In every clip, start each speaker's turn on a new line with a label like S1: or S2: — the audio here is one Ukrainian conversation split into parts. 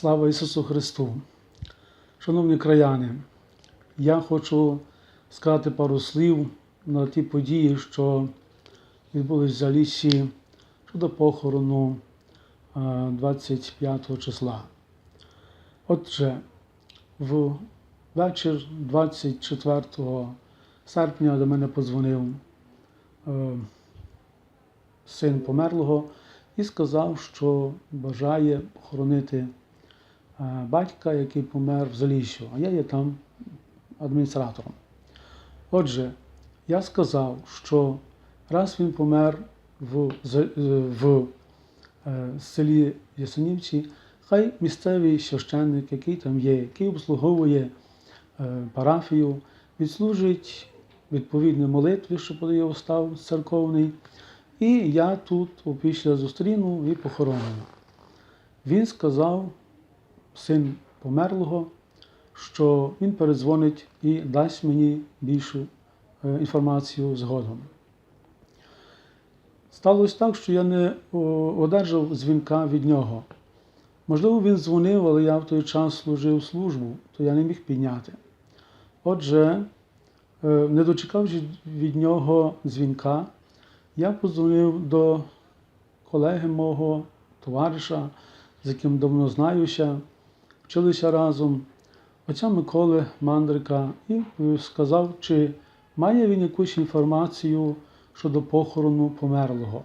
S1: Слава Ісусу Христу! Шановні краяни, я хочу сказати пару слів на ті події, що відбулись в Заліссі щодо похорону е, 25 числа. Отже, в вечір 24 серпня до мене подзвонив е, син померлого і сказав, що бажає похоронити е, батька, який помер в Заліщу, а я є там адміністратором. Отже, я сказав, що раз він помер в, е, в е, селі Ясенівці, хай місцевий священник, який там є, який обслуговує е, парафію, відслужить відповідні молитви, що подає устав церковний, і я тут опісля зустріну і похоронено. Він сказав, син померлого, що він передзвонить і дасть мені більшу е, інформацію згодом. Сталося так, що я не одержав дзвінка від нього. Можливо, він дзвонив, але я в той час служив службу, то я не міг підняти. Отже, е, не дочекавшись від нього дзвінка, я подзвонив до колеги мого товариша, з яким давно знаюся, вчилися разом, отця Миколи Мандрика, і е, сказав, чи має він якусь інформацію щодо похорону померлого.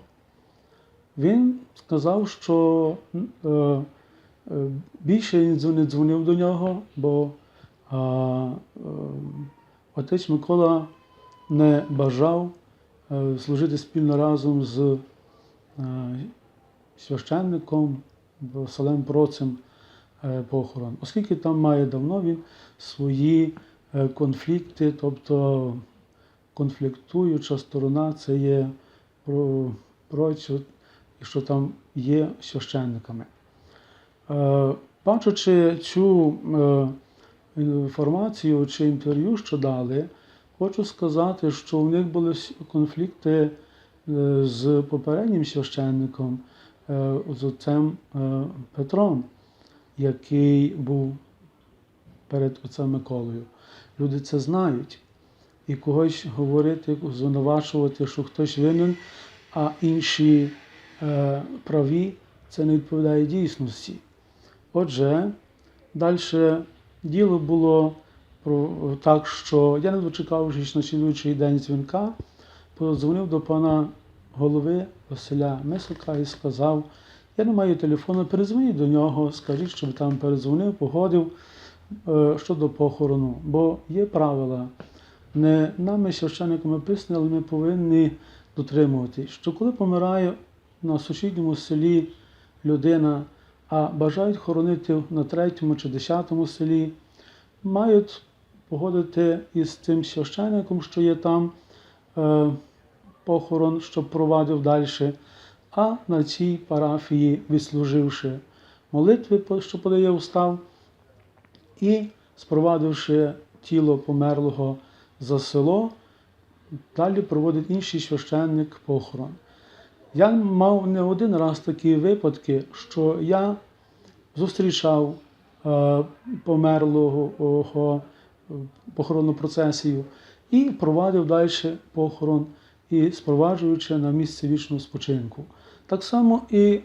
S1: Він сказав, що е, е, більше не дзвонив до нього, бо а, е, отець Микола не бажав е, служити спільно разом з е, священником Василем Процем е, похорон, оскільки там має давно він свої е, конфлікти, тобто конфліктуюча сторона це є про, прочі, що там є священниками. Е, Бачачи цю е, інформацію чи інтерв'ю, що дали, хочу сказати, що у них були конфлікти е, з попереднім священником, е, з отцем е, Петром, який був перед отцем Миколою. Люди це знають. І когось говорити, звинувачувати, що хтось винен, а інші е, праві, це не відповідає дійсності. Отже, далі діло було про так, що я не дочекавшись на слідуючий день дзвінка, подзвонив до пана голови Василя Мисика і сказав: я не маю телефону, перезвоніть до нього, скажіть, щоб там перезвонив, погодив е, щодо похорону, бо є правила. Не нами священниками писані, але ми повинні дотримуватись, що коли помирає на сусідньому селі людина, а бажають хоронити на третьому чи десятому селі, мають погодити із тим священником, що є там е, похорон, щоб провадив далі, а на цій парафії, відслуживши молитви, що подає устав, і спровадивши тіло померлого за село, далі проводить інший священник похорон. Я мав не один раз такі випадки, що я зустрічав е, померлого похоронну процесію і провадив далі похорон, і спроваджуючи на місце вічного спочинку. Так само і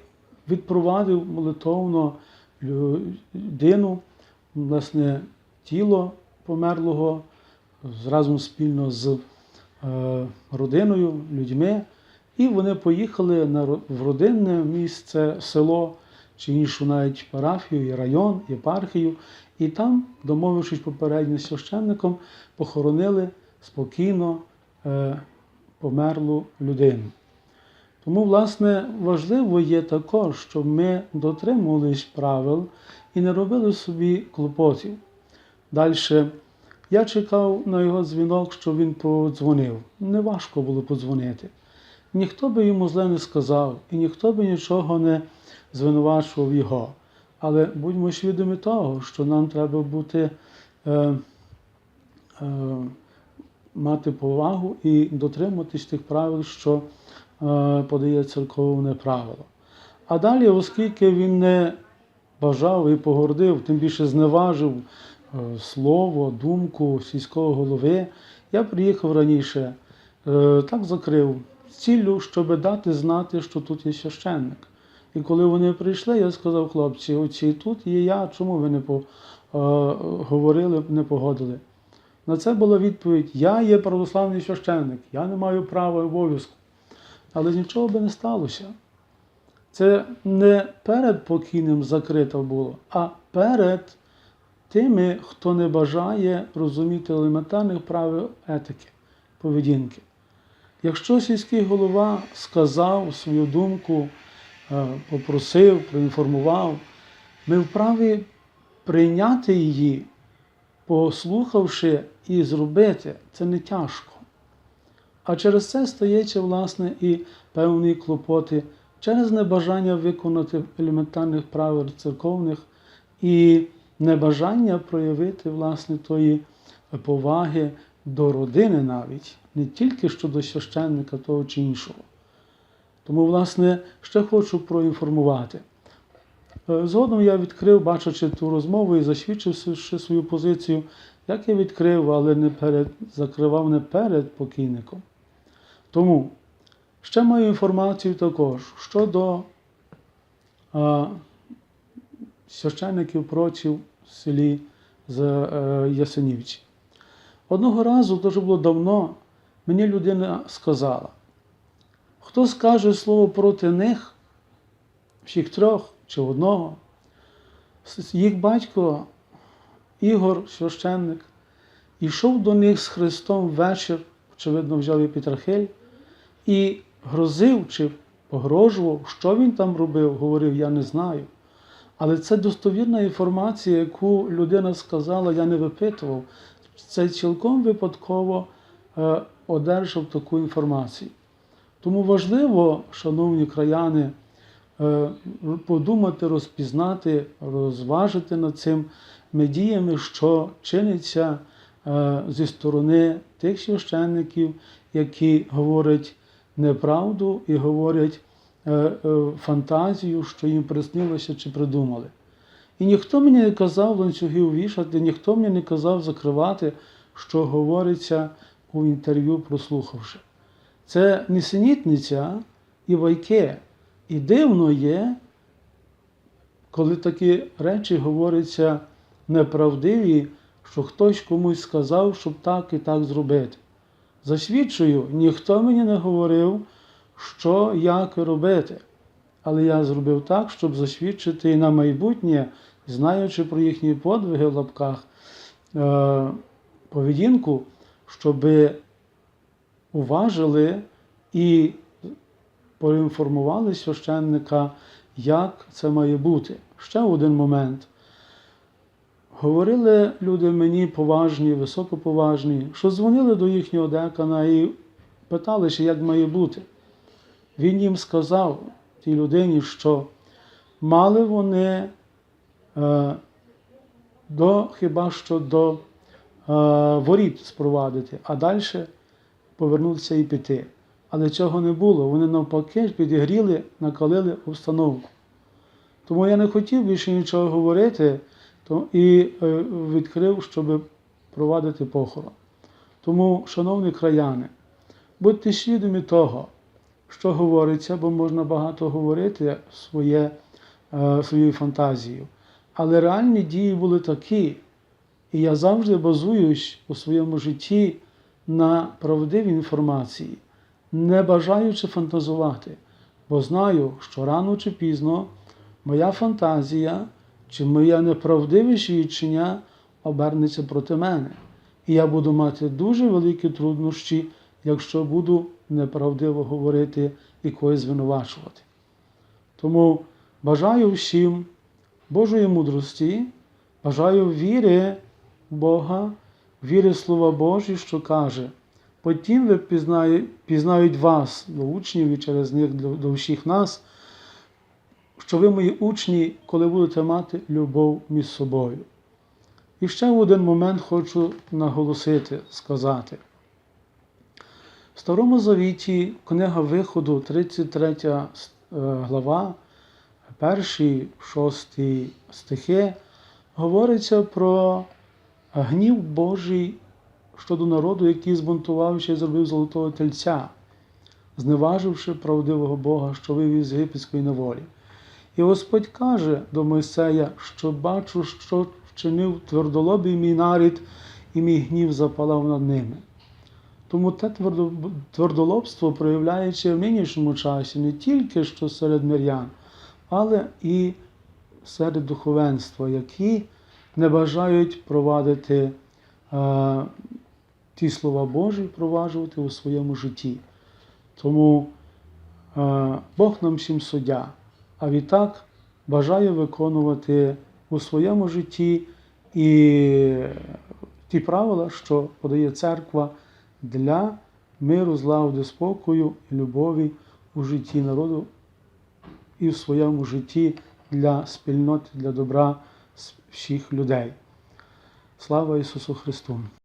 S1: відпровадив молитовно людину, власне, тіло померлого разом спільно з е, родиною, людьми, і вони поїхали в родинне місце, село чи іншу навіть парафію, і район, єпархію, і там, домовившись попередньо з священником, похоронили спокійно е, померлу людину. Тому, власне, важливо є також, щоб ми дотримувались правил і не робили собі клопотів. Далі я чекав на його дзвінок, що він подзвонив. Неважко було подзвонити. Ніхто би йому зле не сказав, і ніхто би нічого не звинувачував його. Але будьмо свідомі того, що нам треба бути, е, е, мати повагу і дотримуватись тих правил, що подає церковне правило. А далі, оскільки він не бажав і погордив, тим більше зневажив е, слово, думку сільського голови. Я приїхав раніше, е, так закрив з ціллю, щоб дати знати, що тут є священник. І коли вони прийшли, я сказав, хлопці, оці тут є я, чому ви не е, говорили, не погодили? На це була відповідь: Я є православний священник, я не маю права і обов'язку. Але нічого би не сталося. Це не перед покійним закрито було, а перед тими, хто не бажає розуміти елементарних правил етики, поведінки. Якщо сільський голова сказав свою думку, е, попросив, проінформував, ми вправі прийняти її, послухавши і зробити, це не тяжко. А через це стається, власне, і певні клопоти через небажання виконати елементарних правил церковних і небажання проявити, власне, тої поваги до родини навіть, не тільки щодо священника того чи іншого. Тому, власне, ще хочу проінформувати. Е, Згодом я відкрив, бачачи ту розмову і засвідчивши свою позицію, як я відкрив, але не перед, закривав не перед покійником. Тому ще маю інформацію також щодо а, священників прочів в селі з е, Ясенівці. Одного разу, дуже було давно, мені людина сказала, хто скаже слово проти них, всіх трьох чи одного, їх батько Ігор, священник, йшов до них з Христом вечір, очевидно, взяв і епітрахель, і грозив чи погрожував, що він там робив, говорив, я не знаю. Але це достовірна інформація, яку людина сказала, я не випитував. Це цілком випадково е, одержав таку інформацію. Тому важливо, шановні краяни, е, подумати, розпізнати, розважити над цими діями, що чиниться е, зі сторони тих священників, які говорять неправду і говорять е, е, фантазію, що їм приснилося чи придумали. І ніхто мені не казав ланцюгів вішати, ніхто мені не казав закривати, що говориться у інтерв'ю, прослухавши. Це несенітниця і вайке. І дивно є, коли такі речі говоряться неправдиві, що хтось комусь сказав, щоб так і так зробити. Засвідчую, ніхто мені не говорив, що як робити. Але я зробив так, щоб засвідчити на майбутнє, знаючи про їхні подвиги в лапках, е, поведінку, щоб уважили і поінформували священника, як це має бути. Ще один момент. Говорили люди мені поважні, високоповажні, що дзвонили до їхнього декана і питали, чи як має бути. Він їм сказав тій людині, що мали вони е, до, хіба що до е, воріт спровадити, а далі повернутися і піти. Але цього не було. Вони навпаки підігріли, накалили обстановку. Тому я не хотів більше нічого говорити то, і е, відкрив, щоб провадити похорон. Тому, шановні краяни, будьте свідомі того, що говориться, бо можна багато говорити своє, е, своєю фантазією. Але реальні дії були такі, і я завжди базуюсь у своєму житті на правдивій інформації, не бажаючи фантазувати, бо знаю, що рано чи пізно моя фантазія чи моє неправдиве свідчення обернеться проти мене. І я буду мати дуже великі труднощі, якщо буду неправдиво говорити і когось звинувачувати. Тому бажаю всім Божої мудрості, бажаю віри в Бога, віри в Слова Божі, що каже, потім ви пізнають вас, до учнів і через них до всіх нас, що ви мої учні, коли будете мати любов між собою. І ще в один момент хочу наголосити, сказати. В Старому Завіті, книга Виходу, 33 е, глава, перші шості стихи говориться про гнів Божий щодо народу, який збунтувався і зробив золотого тельця, зневаживши правдивого Бога, що вивів з єгипетської неволі. І Господь каже до Мойсея, що бачу, що вчинив твердолобий мій нарід, і мій гнів запалав над ними. Тому те твердолобство проявляється в нинішньому часі не тільки що серед мирян, але і серед духовенства, які не бажають провадити е, ті слова Божі, впроваджувати у своєму житті. Тому е, Бог нам всім суддя, а відтак бажає виконувати у своєму житті і ті правила, що подає церква для миру, злагоди, спокою і любові у житті народу і в своєму житті для спільноти, для добра всіх людей. Слава Ісусу Христу!